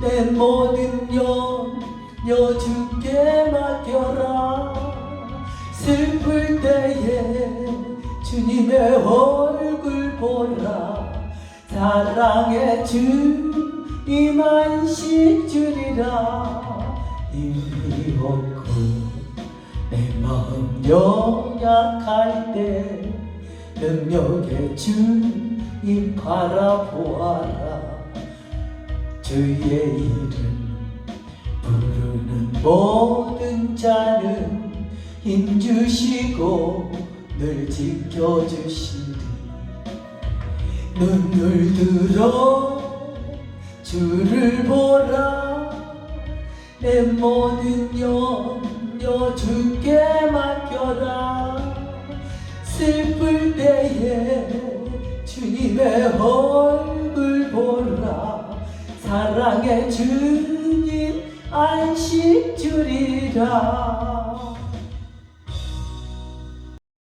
내 모든 염려 주께 맡겨라. 슬플 때에 주님의 얼굴 보라. 사랑의 주님 안식 주리라. 힘이 없고 내 마음 연약할 때 능력의 주님 바라보아라 주의 이름 부르는 모든 자는 힘 주시고 늘 지켜주시리 눈을 들어 주를 보라 내 모든 염려 주께 맡겨라 슬플 때에 주님의 얼 안식 주리라.